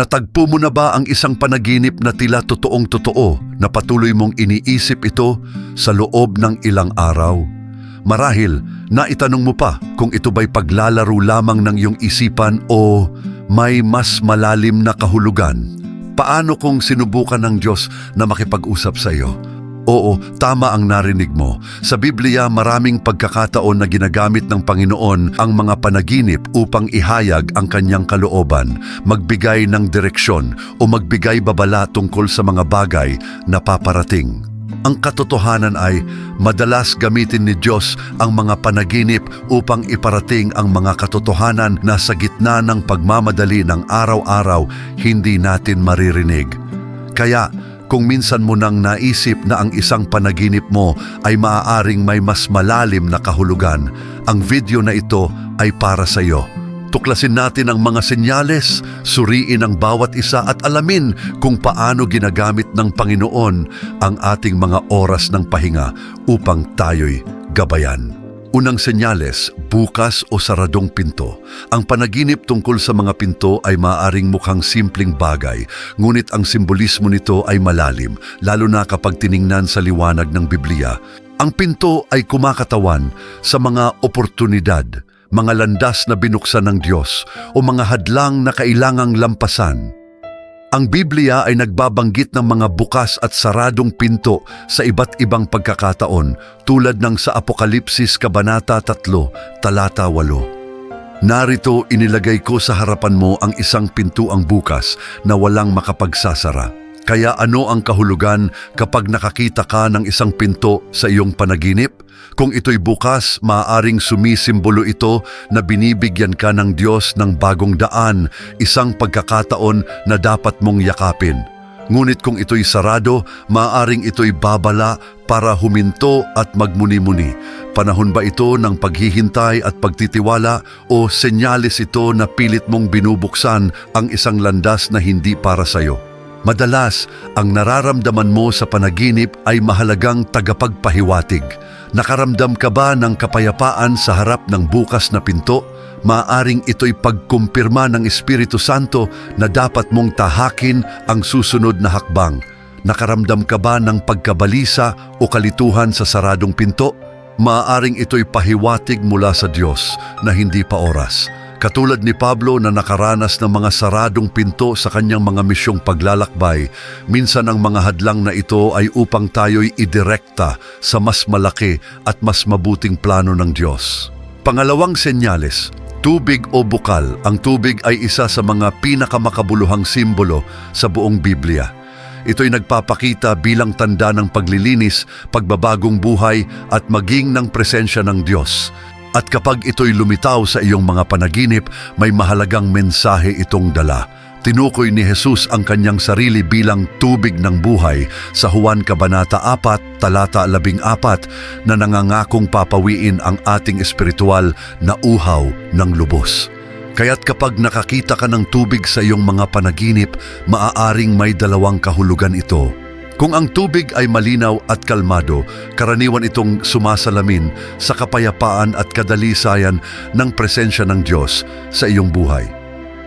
Natagpo mo na ba ang isang panaginip na tila totoong totoo na patuloy mong iniisip ito sa loob ng ilang araw? Marahil, naitanong mo pa kung ito ba'y paglalaro lamang ng iyong isipan o may mas malalim na kahulugan. Paano kung sinubukan ng Diyos na makipag-usap sa iyo? Oo, tama ang narinig mo. Sa Biblia, maraming pagkakataon na ginagamit ng Panginoon ang mga panaginip upang ihayag ang kanyang kalooban, magbigay ng direksyon o magbigay babala tungkol sa mga bagay na paparating. Ang katotohanan ay madalas gamitin ni Diyos ang mga panaginip upang iparating ang mga katotohanan na sa gitna ng pagmamadali ng araw-araw hindi natin maririnig. Kaya kung minsan mo nang naisip na ang isang panaginip mo ay maaaring may mas malalim na kahulugan, ang video na ito ay para sa iyo. Tuklasin natin ang mga senyales, suriin ang bawat isa at alamin kung paano ginagamit ng Panginoon ang ating mga oras ng pahinga upang tayo'y gabayan. Unang senyales, bukas o saradong pinto. Ang panaginip tungkol sa mga pinto ay maaring mukhang simpleng bagay, ngunit ang simbolismo nito ay malalim, lalo na kapag tiningnan sa liwanag ng Biblia. Ang pinto ay kumakatawan sa mga oportunidad, mga landas na binuksan ng Diyos o mga hadlang na kailangang lampasan. Ang Biblia ay nagbabanggit ng mga bukas at saradong pinto sa iba't ibang pagkakataon tulad ng sa Apokalipsis Kabanata 3, Talata 8. Narito inilagay ko sa harapan mo ang isang pintuang bukas na walang makapagsasara. Kaya ano ang kahulugan kapag nakakita ka ng isang pinto sa iyong panaginip? Kung ito'y bukas, maaaring sumisimbolo ito na binibigyan ka ng Diyos ng bagong daan, isang pagkakataon na dapat mong yakapin. Ngunit kung ito'y sarado, maaaring ito'y babala para huminto at magmuni-muni. Panahon ba ito ng paghihintay at pagtitiwala o senyalis ito na pilit mong binubuksan ang isang landas na hindi para sa iyo? Madalas, ang nararamdaman mo sa panaginip ay mahalagang tagapagpahiwatig. Nakaramdam ka ba ng kapayapaan sa harap ng bukas na pinto? Maaring ito'y pagkumpirma ng Espiritu Santo na dapat mong tahakin ang susunod na hakbang. Nakaramdam ka ba ng pagkabalisa o kalituhan sa saradong pinto? Maaring ito'y pahiwatig mula sa Diyos na hindi pa oras. Katulad ni Pablo na nakaranas ng mga saradong pinto sa kanyang mga misyong paglalakbay, minsan ang mga hadlang na ito ay upang tayo'y idirekta sa mas malaki at mas mabuting plano ng Diyos. Pangalawang senyales, tubig o bukal. Ang tubig ay isa sa mga pinakamakabuluhang simbolo sa buong Biblia. Ito'y nagpapakita bilang tanda ng paglilinis, pagbabagong buhay at maging ng presensya ng Diyos. At kapag ito'y lumitaw sa iyong mga panaginip, may mahalagang mensahe itong dala. Tinukoy ni Jesus ang kanyang sarili bilang tubig ng buhay sa Juan Kabanata 4, talata 14 na nangangakong papawiin ang ating espiritual na uhaw ng lubos. Kaya't kapag nakakita ka ng tubig sa iyong mga panaginip, maaaring may dalawang kahulugan ito. Kung ang tubig ay malinaw at kalmado, karaniwan itong sumasalamin sa kapayapaan at kadalisayan ng presensya ng Diyos sa iyong buhay.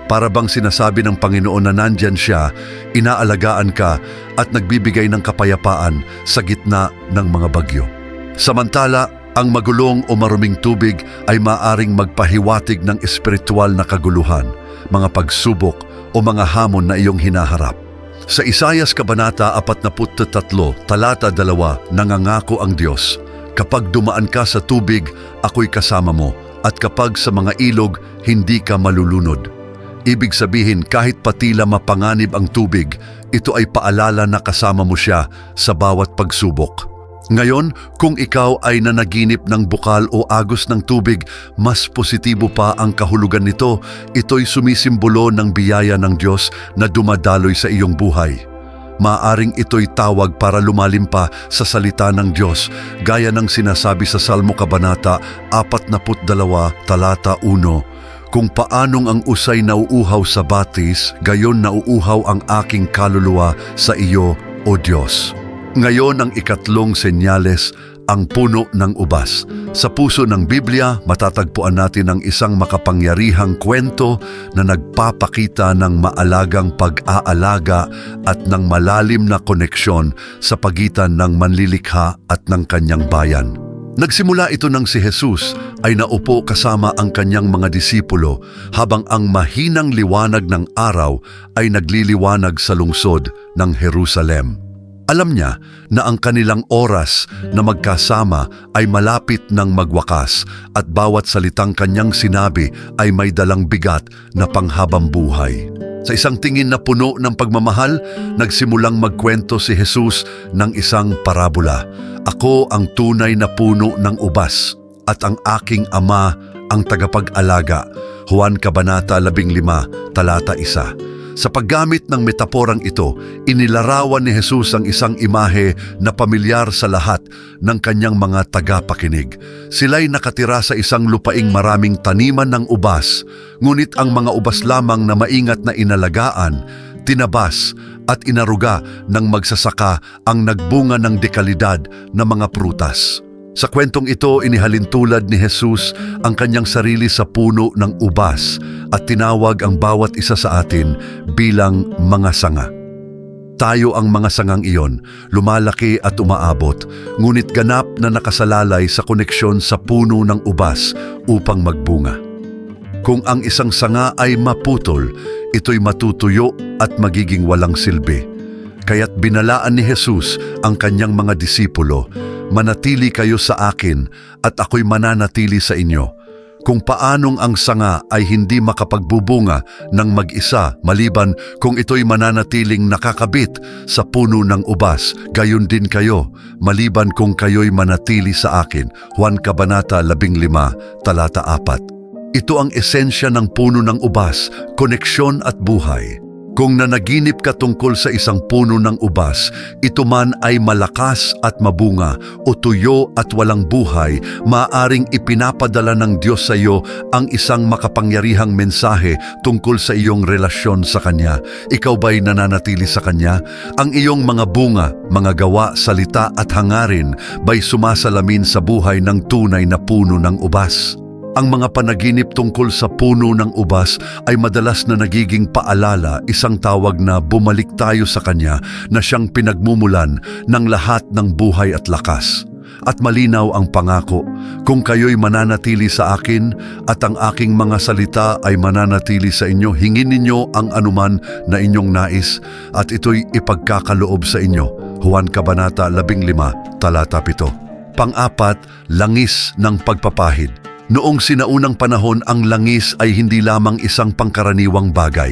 Para bang sinasabi ng Panginoon na nandyan siya, inaalagaan ka at nagbibigay ng kapayapaan sa gitna ng mga bagyo. Samantala, ang magulong o maruming tubig ay maaring magpahiwatig ng espiritual na kaguluhan, mga pagsubok o mga hamon na iyong hinaharap. Sa Isayas Kabanata 43, talata 2, nangangako ang Diyos, Kapag dumaan ka sa tubig, ako'y kasama mo, at kapag sa mga ilog, hindi ka malulunod. Ibig sabihin, kahit patila mapanganib ang tubig, ito ay paalala na kasama mo siya sa bawat pagsubok. Ngayon, kung ikaw ay nanaginip ng bukal o agos ng tubig, mas positibo pa ang kahulugan nito. Ito'y sumisimbolo ng biyaya ng Diyos na dumadaloy sa iyong buhay. Maaring ito'y tawag para lumalim pa sa salita ng Diyos, gaya ng sinasabi sa Salmo Kabanata 42, talata 1, Kung paanong ang usay nauuhaw sa batis, gayon nauuhaw ang aking kaluluwa sa iyo, O Diyos. Ngayon ang ikatlong senyales, ang puno ng ubas. Sa puso ng Biblia, matatagpuan natin ang isang makapangyarihang kwento na nagpapakita ng maalagang pag-aalaga at ng malalim na koneksyon sa pagitan ng manlilikha at ng kanyang bayan. Nagsimula ito nang si Jesus ay naupo kasama ang kanyang mga disipulo habang ang mahinang liwanag ng araw ay nagliliwanag sa lungsod ng Jerusalem. Alam niya na ang kanilang oras na magkasama ay malapit ng magwakas at bawat salitang kanyang sinabi ay may dalang bigat na panghabang buhay. Sa isang tingin na puno ng pagmamahal, nagsimulang magkwento si Jesus ng isang parabola. Ako ang tunay na puno ng ubas at ang aking ama ang tagapag-alaga. Juan Kabanata 15, talata 1. Sa paggamit ng metaporang ito, inilarawan ni Jesus ang isang imahe na pamilyar sa lahat ng kanyang mga tagapakinig. Sila'y nakatira sa isang lupaing maraming taniman ng ubas, ngunit ang mga ubas lamang na maingat na inalagaan, tinabas at inaruga ng magsasaka ang nagbunga ng dekalidad na mga prutas. Sa kwentong ito, inihalin tulad ni Jesus ang kanyang sarili sa puno ng ubas at tinawag ang bawat isa sa atin bilang mga sanga. Tayo ang mga sangang iyon, lumalaki at umaabot, ngunit ganap na nakasalalay sa koneksyon sa puno ng ubas upang magbunga. Kung ang isang sanga ay maputol, ito'y matutuyo at magiging walang silbi. Kaya't binalaan ni Jesus ang kanyang mga disipulo, manatili kayo sa akin at ako'y mananatili sa inyo. Kung paanong ang sanga ay hindi makapagbubunga ng mag-isa maliban kung ito'y mananatiling nakakabit sa puno ng ubas, gayon din kayo, maliban kung kayo'y manatili sa akin. Juan Kabanata 15, talata 4. Ito ang esensya ng puno ng ubas, koneksyon at buhay. Kung nanaginip ka tungkol sa isang puno ng ubas, ito man ay malakas at mabunga o tuyo at walang buhay, maaring ipinapadala ng Diyos sa iyo ang isang makapangyarihang mensahe tungkol sa iyong relasyon sa Kanya. Ikaw ba'y nananatili sa Kanya? Ang iyong mga bunga, mga gawa, salita at hangarin ba'y sumasalamin sa buhay ng tunay na puno ng ubas? Ang mga panaginip tungkol sa puno ng ubas ay madalas na nagiging paalala, isang tawag na bumalik tayo sa Kanya na siyang pinagmumulan ng lahat ng buhay at lakas. At malinaw ang pangako, kung kayo'y mananatili sa akin at ang aking mga salita ay mananatili sa inyo, hingin ninyo ang anuman na inyong nais at ito'y ipagkakaloob sa inyo. Juan Kabanata 15, talata 7. Pang-apat, langis ng pagpapahid. Noong sinaunang panahon ang langis ay hindi lamang isang pangkaraniwang bagay.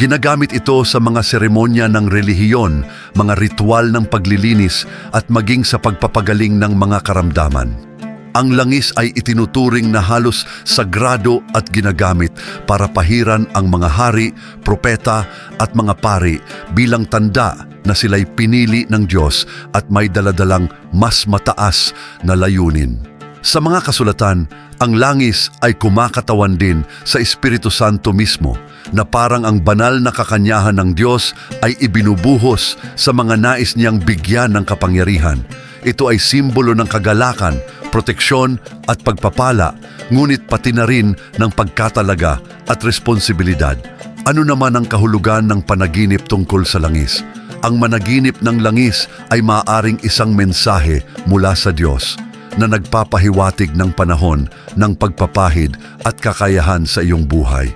Ginagamit ito sa mga seremonya ng relihiyon, mga ritual ng paglilinis at maging sa pagpapagaling ng mga karamdaman. Ang langis ay itinuturing na halos sagrado at ginagamit para pahiran ang mga hari, propeta at mga pari bilang tanda na sila'y pinili ng Diyos at may daladalang mas mataas na layunin. Sa mga kasulatan, ang langis ay kumakatawan din sa Espiritu Santo mismo na parang ang banal na kakanyahan ng Diyos ay ibinubuhos sa mga nais niyang bigyan ng kapangyarihan. Ito ay simbolo ng kagalakan, proteksyon at pagpapala, ngunit pati na rin ng pagkatalaga at responsibilidad. Ano naman ang kahulugan ng panaginip tungkol sa langis? Ang managinip ng langis ay maaaring isang mensahe mula sa Diyos na nagpapahiwatig ng panahon ng pagpapahid at kakayahan sa iyong buhay.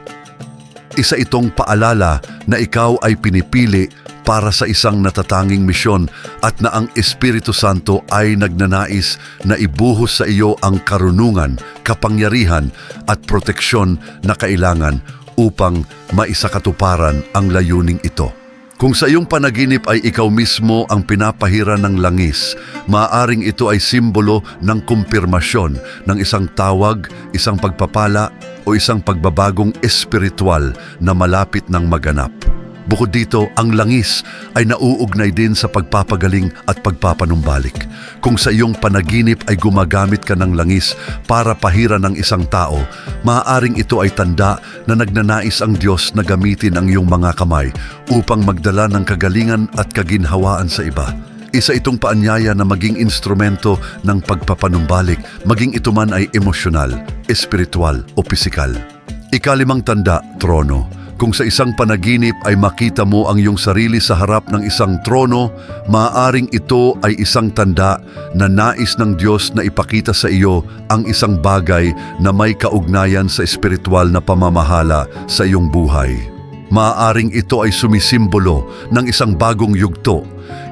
Isa itong paalala na ikaw ay pinipili para sa isang natatanging misyon at na ang Espiritu Santo ay nagnanais na ibuhos sa iyo ang karunungan, kapangyarihan at proteksyon na kailangan upang maisakatuparan ang layuning ito. Kung sa iyong panaginip ay ikaw mismo ang pinapahira ng langis, maaaring ito ay simbolo ng kumpirmasyon ng isang tawag, isang pagpapala o isang pagbabagong espiritual na malapit ng maganap. Bukod dito, ang langis ay nauugnay din sa pagpapagaling at pagpapanumbalik. Kung sa iyong panaginip ay gumagamit ka ng langis para pahira ng isang tao, maaaring ito ay tanda na nagnanais ang Diyos na gamitin ang iyong mga kamay upang magdala ng kagalingan at kaginhawaan sa iba. Isa itong paanyaya na maging instrumento ng pagpapanumbalik, maging ito man ay emosyonal, espiritual o pisikal. Ikalimang tanda, trono. Kung sa isang panaginip ay makita mo ang iyong sarili sa harap ng isang trono, maaaring ito ay isang tanda na nais ng Diyos na ipakita sa iyo ang isang bagay na may kaugnayan sa espiritual na pamamahala sa iyong buhay. Maaaring ito ay sumisimbolo ng isang bagong yugto,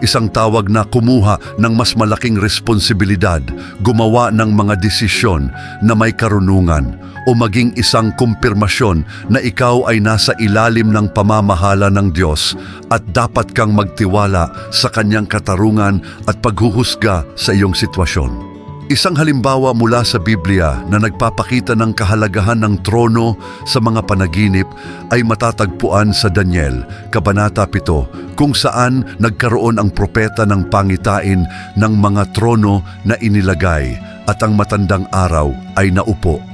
isang tawag na kumuha ng mas malaking responsibilidad, gumawa ng mga desisyon na may karunungan, o maging isang kumpirmasyon na ikaw ay nasa ilalim ng pamamahala ng Diyos at dapat kang magtiwala sa kanyang katarungan at paghuhusga sa iyong sitwasyon. Isang halimbawa mula sa Biblia na nagpapakita ng kahalagahan ng trono sa mga panaginip ay matatagpuan sa Daniel, Kabanata 7, kung saan nagkaroon ang propeta ng pangitain ng mga trono na inilagay at ang matandang araw ay naupo.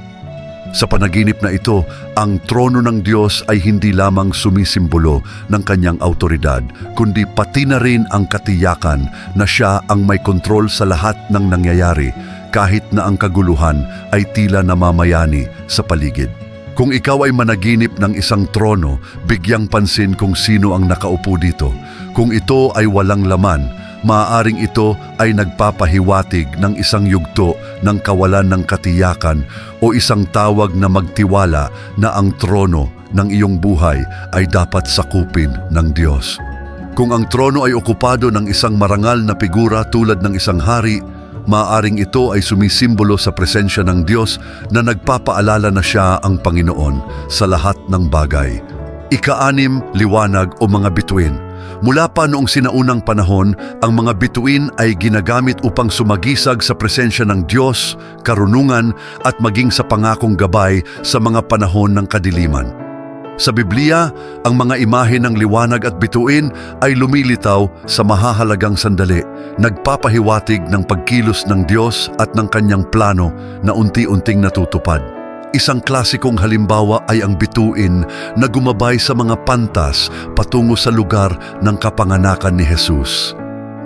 Sa panaginip na ito, ang trono ng Diyos ay hindi lamang sumisimbolo ng kanyang autoridad, kundi pati na rin ang katiyakan na siya ang may kontrol sa lahat ng nangyayari, kahit na ang kaguluhan ay tila namamayani sa paligid. Kung ikaw ay managinip ng isang trono, bigyang pansin kung sino ang nakaupo dito. Kung ito ay walang laman, maaaring ito ay nagpapahiwatig ng isang yugto ng kawalan ng katiyakan o isang tawag na magtiwala na ang trono ng iyong buhay ay dapat sakupin ng Diyos. Kung ang trono ay okupado ng isang marangal na figura tulad ng isang hari, maaaring ito ay sumisimbolo sa presensya ng Diyos na nagpapaalala na siya ang Panginoon sa lahat ng bagay. Ikaanim, liwanag o mga bituin. Mula pa noong sinaunang panahon, ang mga bituin ay ginagamit upang sumagisag sa presensya ng Diyos, karunungan at maging sa pangakong gabay sa mga panahon ng kadiliman. Sa Biblia, ang mga imahe ng liwanag at bituin ay lumilitaw sa mahahalagang sandali, nagpapahiwatig ng pagkilos ng Diyos at ng kanyang plano na unti-unting natutupad. Isang klasikong halimbawa ay ang bituin na gumabay sa mga pantas patungo sa lugar ng kapanganakan ni Jesus.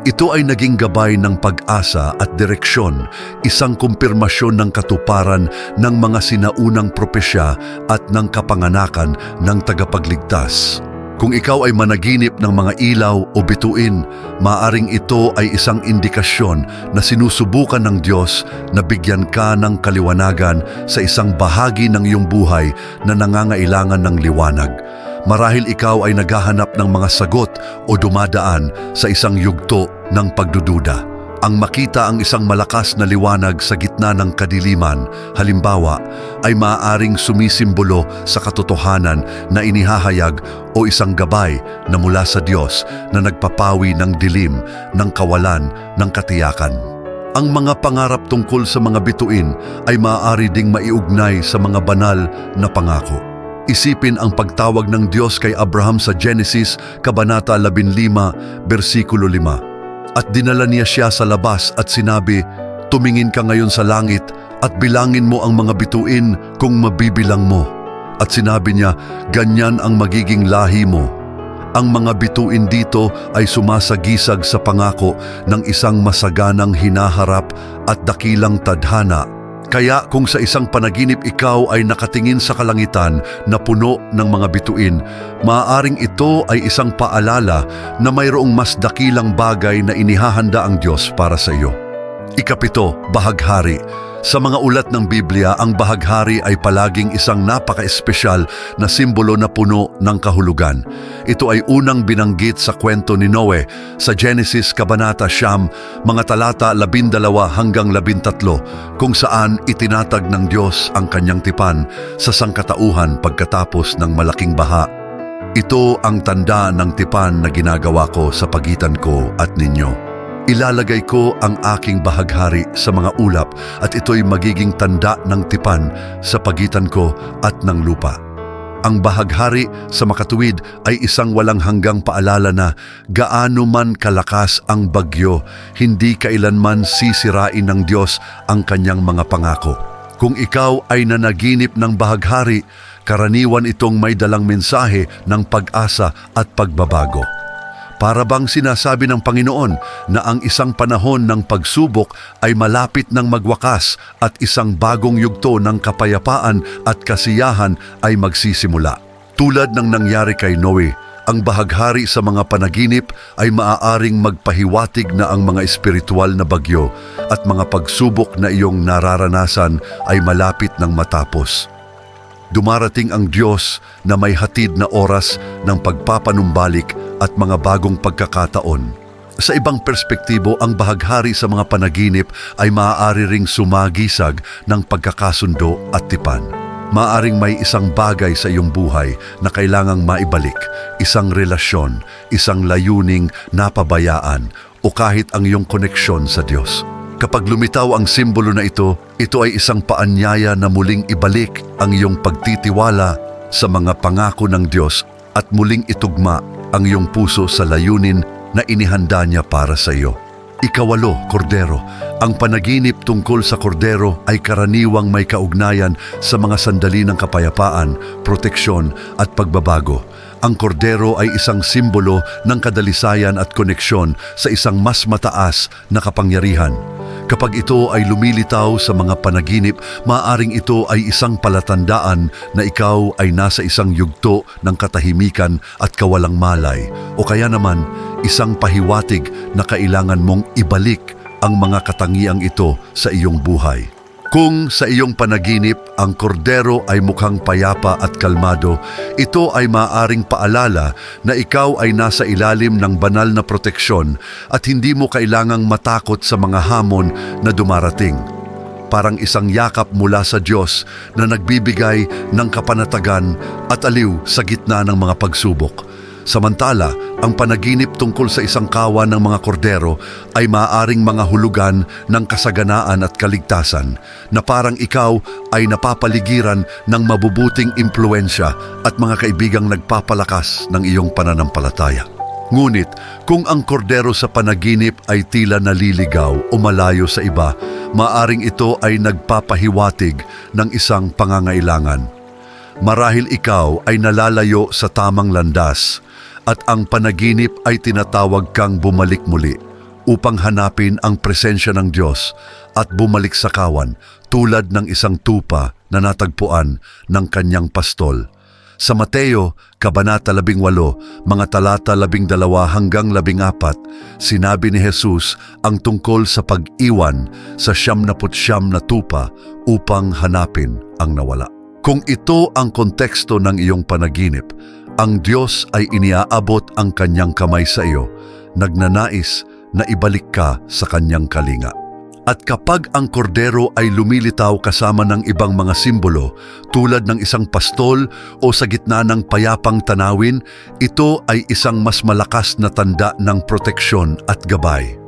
Ito ay naging gabay ng pag-asa at direksyon, isang kumpirmasyon ng katuparan ng mga sinaunang propesya at ng kapanganakan ng tagapagligtas. Kung ikaw ay managinip ng mga ilaw o bituin, maaring ito ay isang indikasyon na sinusubukan ng Diyos na bigyan ka ng kaliwanagan sa isang bahagi ng iyong buhay na nangangailangan ng liwanag. Marahil ikaw ay naghahanap ng mga sagot o dumadaan sa isang yugto ng pagdududa. Ang makita ang isang malakas na liwanag sa gitna ng kadiliman, halimbawa, ay maaaring sumisimbolo sa katotohanan na inihahayag o isang gabay na mula sa Diyos na nagpapawi ng dilim, ng kawalan, ng katiyakan. Ang mga pangarap tungkol sa mga bituin ay maaari ding maiugnay sa mga banal na pangako. Isipin ang pagtawag ng Diyos kay Abraham sa Genesis, Kabanata 15, versikulo 5. At dinala niya siya sa labas at sinabi, Tumingin ka ngayon sa langit at bilangin mo ang mga bituin kung mabibilang mo. At sinabi niya, ganyan ang magiging lahi mo. Ang mga bituin dito ay sumasagisag sa pangako ng isang masaganang hinaharap at dakilang tadhana kaya kung sa isang panaginip ikaw ay nakatingin sa kalangitan na puno ng mga bituin, maaaring ito ay isang paalala na mayroong mas dakilang bagay na inihahanda ang Diyos para sa iyo. Ikapito, bahaghari. Sa mga ulat ng Biblia, ang bahaghari ay palaging isang napaka-espesyal na simbolo na puno ng kahulugan. Ito ay unang binanggit sa kwento ni Noe sa Genesis Kabanata Siyam, mga talata 12 hanggang 13, kung saan itinatag ng Diyos ang kanyang tipan sa sangkatauhan pagkatapos ng malaking baha. Ito ang tanda ng tipan na ginagawa ko sa pagitan ko at ninyo. Ilalagay ko ang aking bahaghari sa mga ulap at ito'y magiging tanda ng tipan sa pagitan ko at ng lupa. Ang bahaghari sa makatuwid ay isang walang hanggang paalala na gaano man kalakas ang bagyo, hindi kailanman sisirain ng Diyos ang kanyang mga pangako. Kung ikaw ay nanaginip ng bahaghari, karaniwan itong may dalang mensahe ng pag-asa at pagbabago. Para bang sinasabi ng Panginoon na ang isang panahon ng pagsubok ay malapit ng magwakas at isang bagong yugto ng kapayapaan at kasiyahan ay magsisimula. Tulad ng nangyari kay Noe, ang bahaghari sa mga panaginip ay maaaring magpahiwatig na ang mga espiritual na bagyo at mga pagsubok na iyong nararanasan ay malapit ng matapos. Dumarating ang Diyos na may hatid na oras ng pagpapanumbalik at mga bagong pagkakataon. Sa ibang perspektibo, ang bahaghari sa mga panaginip ay maaari ring sumagisag ng pagkakasundo at tipan. Maaring may isang bagay sa iyong buhay na kailangang maibalik, isang relasyon, isang layuning napabayaan o kahit ang iyong koneksyon sa Diyos. Kapag lumitaw ang simbolo na ito, ito ay isang paanyaya na muling ibalik ang iyong pagtitiwala sa mga pangako ng Diyos at muling itugma ang iyong puso sa layunin na inihanda niya para sa iyo. Ikawalo, Kordero. Ang panaginip tungkol sa Kordero ay karaniwang may kaugnayan sa mga sandali ng kapayapaan, proteksyon at pagbabago. Ang kordero ay isang simbolo ng kadalisayan at koneksyon sa isang mas mataas na kapangyarihan. Kapag ito ay lumilitaw sa mga panaginip, maaring ito ay isang palatandaan na ikaw ay nasa isang yugto ng katahimikan at kawalang malay o kaya naman isang pahiwatig na kailangan mong ibalik ang mga katangiang ito sa iyong buhay. Kung sa iyong panaginip ang kordero ay mukhang payapa at kalmado, ito ay maaring paalala na ikaw ay nasa ilalim ng banal na proteksyon at hindi mo kailangang matakot sa mga hamon na dumarating. Parang isang yakap mula sa Diyos na nagbibigay ng kapanatagan at aliw sa gitna ng mga pagsubok. Samantala, ang panaginip tungkol sa isang kawan ng mga kordero ay maaaring mga hulugan ng kasaganaan at kaligtasan na parang ikaw ay napapaligiran ng mabubuting impluensya at mga kaibigang nagpapalakas ng iyong pananampalataya. Ngunit kung ang kordero sa panaginip ay tila naliligaw o malayo sa iba, maaring ito ay nagpapahiwatig ng isang pangangailangan. Marahil ikaw ay nalalayo sa tamang landas at ang panaginip ay tinatawag kang bumalik muli upang hanapin ang presensya ng Diyos at bumalik sa kawan tulad ng isang tupa na natagpuan ng kanyang pastol. Sa Mateo, Kabanata 18, mga talata 12 hanggang 14, sinabi ni Jesus ang tungkol sa pag-iwan sa siyam na na tupa upang hanapin ang nawala. Kung ito ang konteksto ng iyong panaginip, ang Diyos ay iniaabot ang kanyang kamay sa iyo, nagnanais na ibalik ka sa kanyang kalinga. At kapag ang kordero ay lumilitaw kasama ng ibang mga simbolo tulad ng isang pastol o sa gitna ng payapang tanawin, ito ay isang mas malakas na tanda ng proteksyon at gabay.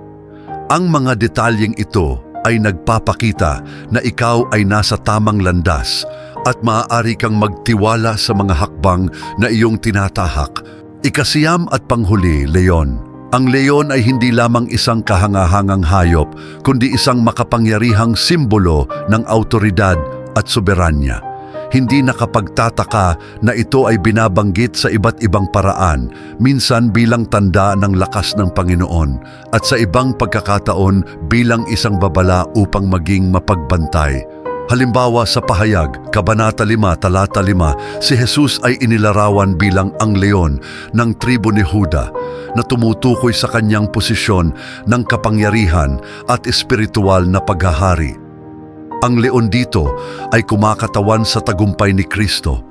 Ang mga detalyeng ito ay nagpapakita na ikaw ay nasa tamang landas at maaari kang magtiwala sa mga hakbang na iyong tinatahak. Ikasiyam at panghuli, Leon. Ang leon ay hindi lamang isang kahangahangang hayop, kundi isang makapangyarihang simbolo ng autoridad at soberanya. Hindi nakapagtataka na ito ay binabanggit sa iba't ibang paraan, minsan bilang tanda ng lakas ng Panginoon at sa ibang pagkakataon bilang isang babala upang maging mapagbantay. Halimbawa sa pahayag, Kabanata 5, Talata 5, si Jesus ay inilarawan bilang ang leon ng tribo ni Huda na tumutukoy sa kanyang posisyon ng kapangyarihan at espiritual na paghahari. Ang leon dito ay kumakatawan sa tagumpay ni Kristo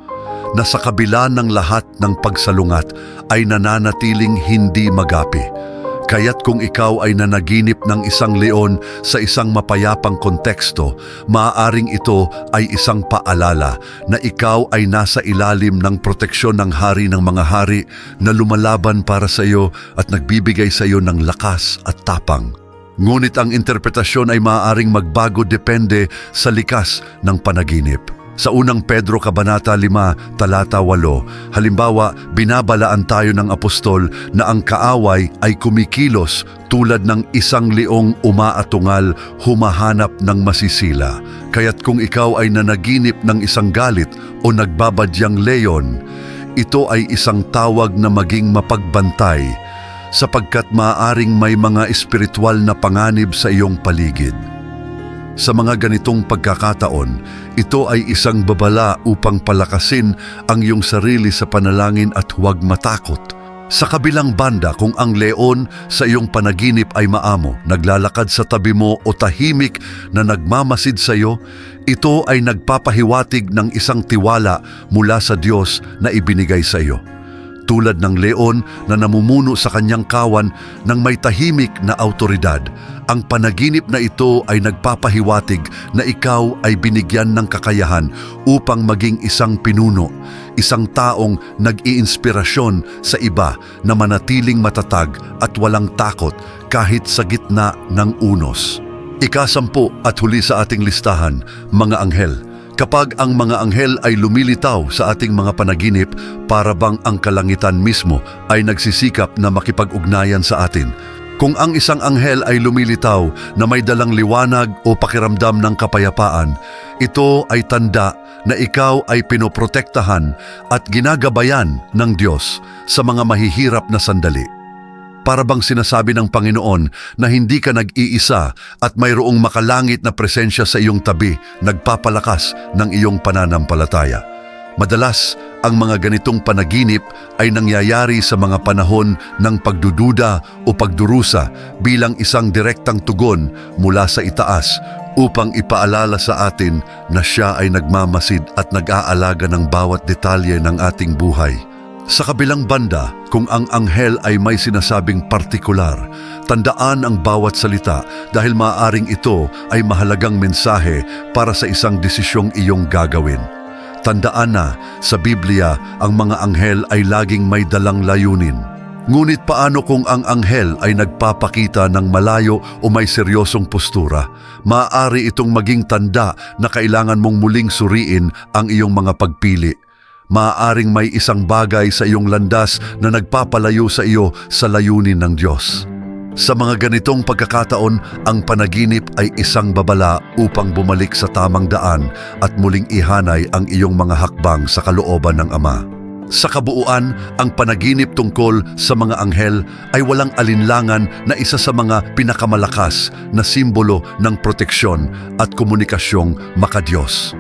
na sa kabila ng lahat ng pagsalungat ay nananatiling hindi magapi. Kaya't kung ikaw ay nanaginip ng isang leon sa isang mapayapang konteksto, maaaring ito ay isang paalala na ikaw ay nasa ilalim ng proteksyon ng hari ng mga hari na lumalaban para sa iyo at nagbibigay sa iyo ng lakas at tapang. Ngunit ang interpretasyon ay maaaring magbago depende sa likas ng panaginip. Sa unang Pedro Kabanata 5, talata 8, halimbawa, binabalaan tayo ng apostol na ang kaaway ay kumikilos tulad ng isang leong umaatungal humahanap ng masisila. Kaya't kung ikaw ay nanaginip ng isang galit o nagbabadyang leon, ito ay isang tawag na maging mapagbantay sapagkat maaaring may mga espiritual na panganib sa iyong paligid. Sa mga ganitong pagkakataon, ito ay isang babala upang palakasin ang iyong sarili sa panalangin at huwag matakot. Sa kabilang banda, kung ang leon sa iyong panaginip ay maamo, naglalakad sa tabi mo o tahimik na nagmamasid sa iyo, ito ay nagpapahiwatig ng isang tiwala mula sa Diyos na ibinigay sa iyo tulad ng leon na namumuno sa kanyang kawan ng may tahimik na autoridad. Ang panaginip na ito ay nagpapahiwatig na ikaw ay binigyan ng kakayahan upang maging isang pinuno, isang taong nag-iinspirasyon sa iba na manatiling matatag at walang takot kahit sa gitna ng unos. Ikasampu at huli sa ating listahan, mga anghel. Kapag ang mga anghel ay lumilitaw sa ating mga panaginip, para bang ang kalangitan mismo ay nagsisikap na makipag-ugnayan sa atin. Kung ang isang anghel ay lumilitaw na may dalang liwanag o pakiramdam ng kapayapaan, ito ay tanda na ikaw ay pinoprotektahan at ginagabayan ng Diyos sa mga mahihirap na sandali. Para bang sinasabi ng Panginoon na hindi ka nag-iisa at mayroong makalangit na presensya sa iyong tabi, nagpapalakas ng iyong pananampalataya. Madalas, ang mga ganitong panaginip ay nangyayari sa mga panahon ng pagdududa o pagdurusa bilang isang direktang tugon mula sa itaas upang ipaalala sa atin na siya ay nagmamasid at nag-aalaga ng bawat detalye ng ating buhay. Sa kabilang banda, kung ang anghel ay may sinasabing partikular, tandaan ang bawat salita dahil maaaring ito ay mahalagang mensahe para sa isang desisyong iyong gagawin. Tandaan na, sa Biblia, ang mga anghel ay laging may dalang layunin. Ngunit paano kung ang anghel ay nagpapakita ng malayo o may seryosong postura? Maaari itong maging tanda na kailangan mong muling suriin ang iyong mga pagpili maaaring may isang bagay sa iyong landas na nagpapalayo sa iyo sa layunin ng Diyos. Sa mga ganitong pagkakataon, ang panaginip ay isang babala upang bumalik sa tamang daan at muling ihanay ang iyong mga hakbang sa kalooban ng Ama. Sa kabuuan, ang panaginip tungkol sa mga anghel ay walang alinlangan na isa sa mga pinakamalakas na simbolo ng proteksyon at komunikasyong makadiyos.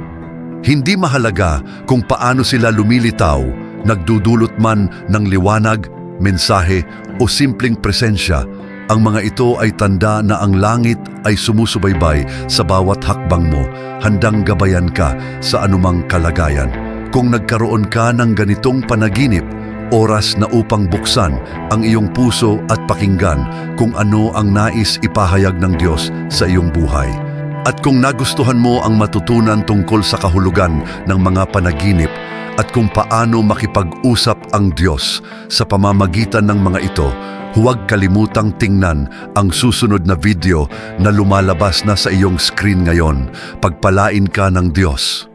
Hindi mahalaga kung paano sila lumilitaw, nagdudulot man ng liwanag, mensahe o simpleng presensya, ang mga ito ay tanda na ang langit ay sumusubaybay sa bawat hakbang mo, handang gabayan ka sa anumang kalagayan. Kung nagkaroon ka ng ganitong panaginip, oras na upang buksan ang iyong puso at pakinggan kung ano ang nais ipahayag ng Diyos sa iyong buhay. At kung nagustuhan mo ang matutunan tungkol sa kahulugan ng mga panaginip at kung paano makipag-usap ang Diyos sa pamamagitan ng mga ito, huwag kalimutang tingnan ang susunod na video na lumalabas na sa iyong screen ngayon. Pagpalain ka ng Diyos.